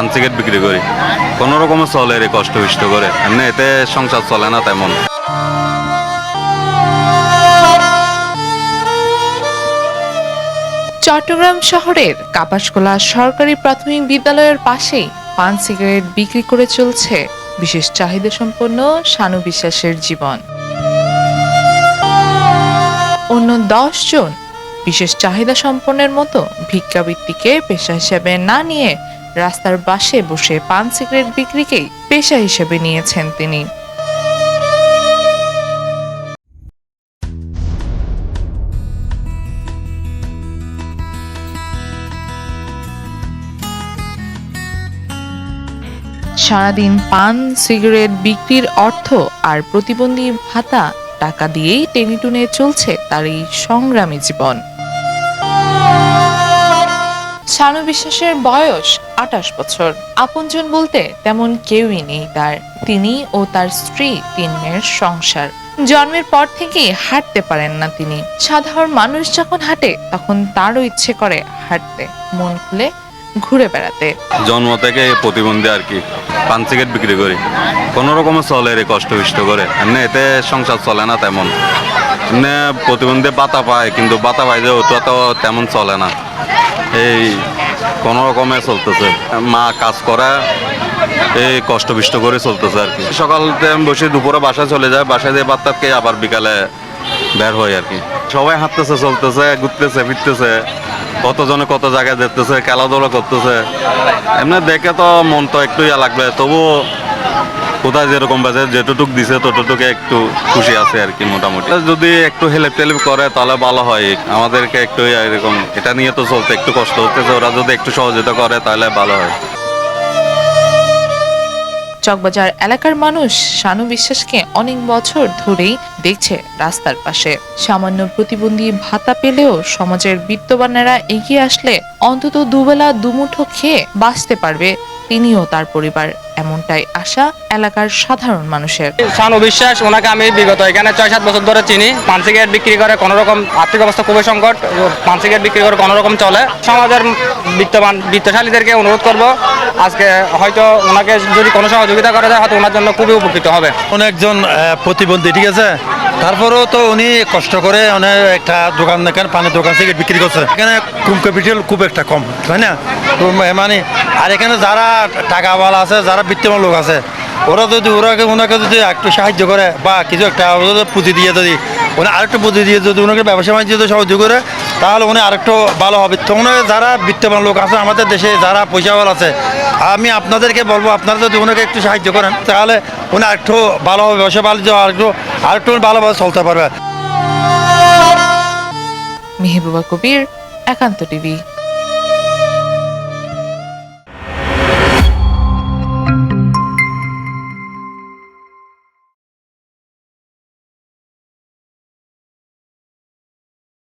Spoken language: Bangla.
পান সিগারেট বিক্রি করি। কোনো রকমের চলে রে, কষ্ট বিষ্ট করে। এমনি এতে সংসার চলে না তেমন। চট্টগ্রাম শহরের কাপাসগোলা সরকারি প্রাথমিক বিদ্যালয়ের পাশেই পান সিগারেট বিক্রি করে চলছে বিশেষ চাহিদা সম্পন্ন শানু বিশ্বাসের জীবন। অন্য দশ জন বিশেষ চাহিদা সম্পন্নের মতো ভিক্ষাবৃত্তিকে পেশা হিসেবে না নিয়ে রাস্তার পাশে বসে পান সিগারেট বিক্রিকেই পেশা হিসেবে নিয়েছেন তিনি। সারাদিন পান, সিগারেট বিক্রির অর্থ আর প্রতিবন্ধী ভাতা টাকা দিয়েই টেনিটুনে চলছে তার এই সংগ্রামী জীবন। শানু বিশ্বাসের বয়স আঠাশ বছর। আপনজন বলতে তেমন কেউই নেই তার। তিনি ও তার স্ত্রী তিন মেয়ের সংসার। জন্মের পর থেকেই হাঁটতে পারেন না তিনি। সাধারণ মানুষ যখন হাঁটে, তখন তারও ইচ্ছে করে হাঁটতে। মন খুলে ঘুরে বেড়াতে। জন্ম থেকে প্রতিবন্ধী আর কি। পান সিগারেট বিক্রি করি। কোনো রকমের চলে রে কষ্ট বিষ্ট করে। এমনি এতে সংসার চলে না তেমন। এমনি প্রতিবন্ধী বাতা পায়, কিন্তু বাতা পায় যে ওটা তো তেমন চলে না। এই কোনো রকমে চলতেছে। মা কাজ করে, এই কষ্ট বিষ্ট করে চলতেছে আর কি। সকাল টাইম বসে দুপুরে বাসায় চলে যায় বাসায় দিয়ে খেয়ে আবার বিকালে বের হয় আর কি। সবাই হাঁটতেছে, চলতেছে, ঘুরতেছে, ফিরতেছে, কতজনে কত জায়গায় দেখতেছে, খেলাধুলা করতেছে। এমনি দেখে তো মন তো একটু ইয়া লাগবে, তবুও কোথায় যেরকম বাজে যেটুটুক দিছে ততটুকু একটু খুশি আছে আর কি মোটামুটি। যদি একটু হেল্প টেল্প করে তাহলে ভালো হয়। আমাদেরকে একটু এরকম এটা নিয়ে তো চলতে একটু কষ্ট হচ্ছে ওরা যদি একটু সহযোগিতা করে তাহলে ভালো হয়। চকবাজার এলাকার মানুষ শানু বিশ্বাসকে অনেক বছর ধরেই দেখছে রাস্তার পাশে। সামান্য প্রতিবন্ধী ভাতা পেলেও সমাজের বিত্তবানেরা এগিয়ে আসলে অন্তত দুবেলা দুমুঠো খেয়ে বাঁচতে পারবে তিনিও তার পরিবার। এমনটাই আশা এলাকার সাধারণ মানুষের। শান বিশ্বাস ওনাকে আমি বিগত এখানে ছয় সাত বছর ধরে চিনি। পান সিগারেট বিক্রি করে কোনো রকম আর্থিক অবস্থা খুবই সংকট। পান সিগারেট বিক্রি করে কোনো রকম চলে। সমাজের বিত্তবান বিত্তশালীদেরকে অনুরোধ করব আজকে হয়তো ওনাকে যদি কোনো সহযোগিতা করা যায় হয়তো ওনার জন্য খুবই উপকৃত হবে। উনি একজন প্রতিবন্ধী ঠিক আছে? তারপরেও তো উনি কষ্ট করে অনেক একটা দোকান এখানে পানের দোকান থেকে বিক্রি করছে। এখানে কম ক্যাপিটাল খুব একটা কম তাই না? মানে আর এখানে যারা টাকাওয়ালা আছে, যারা বিত্তমান লোক আছে, ওরা যদি ওরাকে ওনাকে যদি একটু সাহায্য করে, বা কিছু একটা পুঁজি দিয়ে যদি, উনি আরেকটু পুঁজি দিয়ে যদি ওনাকে ব্যবসা বাণিজ্য যদি সাহায্য করে, তাহলে উনি আরেকটু ভালো হবে। তো ওনাকে যারা বিত্তমান লোক আছে, আমাদের দেশে যারা পয়সাওয়ালা আছে, আমি আপনাদেরকে বলব, আপনারা যদি ওনাকে একটু সাহায্য করেন, তাহলে উনি আরেকটু ভালোভাবে ব্যবসা বাণিজ্য আরেকটু আরেকটু ভালোভাবে চলতে পারবে। মেহবুবা কবির, একান্ত টিভি।